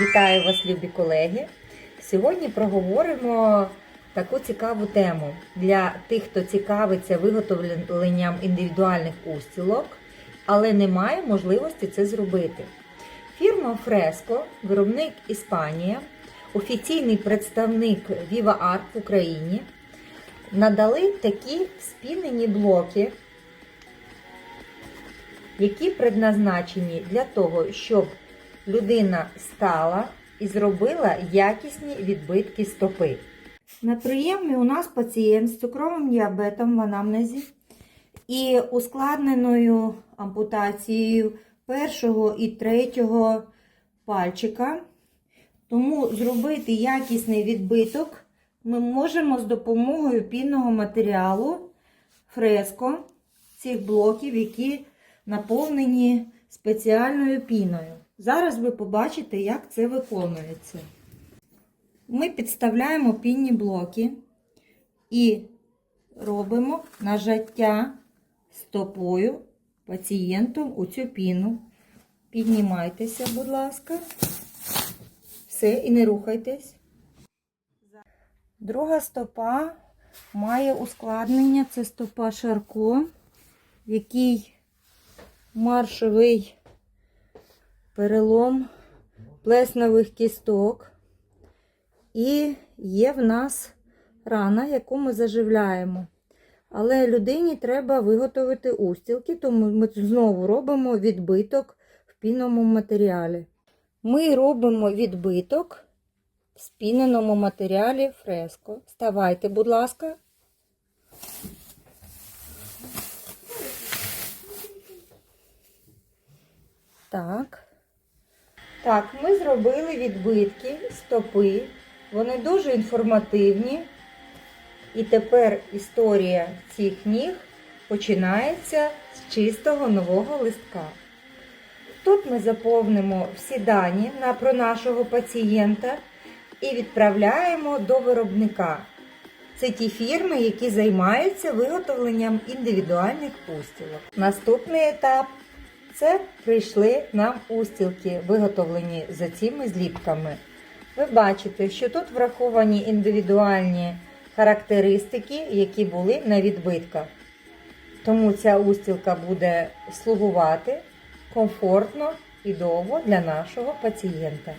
Вітаю вас, любі колеги! Сьогодні проговоримо таку цікаву тему для тих, хто цікавиться виготовленням індивідуальних устілок, але не має можливості це зробити. Фірма Fresco, виробник Іспанія, офіційний представник Viva Art в Україні, надали такі спінені блоки, які предназначені для того, щоб людина стала і зробила якісні відбитки стопи. На прийомі у нас пацієнт з цукровим діабетом в анамнезі і ускладненою ампутацією першого і третього пальчика. Тому зробити якісний відбиток ми можемо з допомогою пінного матеріалу фреско цих блоків, які наповнені спеціальною піною. Зараз ви побачите, як це виконується. Ми підставляємо пінні блоки і робимо нажаття стопою пацієнтом у цю піну. Піднімайтеся, будь ласка. Все, і не рухайтесь. Друга стопа має ускладнення. Це стопа Шарко, в якій маршовий перелом плеснових кісток. І є в нас рана, яку ми заживляємо. Але людині треба виготовити устілки, тому ми знову робимо відбиток в пінному матеріалі. Ми робимо відбиток в спіненому матеріалі фреско. Ставайте, будь ласка. Так. Так, ми зробили відбитки стопи. Вони дуже інформативні. І тепер історія цих ніг починається з чистого нового листка. Тут ми заповнимо всі дані на, про нашого пацієнта і відправляємо до виробника. Це ті фірми, які займаються виготовленням індивідуальних устілок. Наступний етап це прийшли нам устілки, виготовлені за цими зліпками. Ви бачите, що тут враховані індивідуальні характеристики, які були на відбитках. Тому ця устілка буде слугувати комфортно і довго для нашого пацієнта.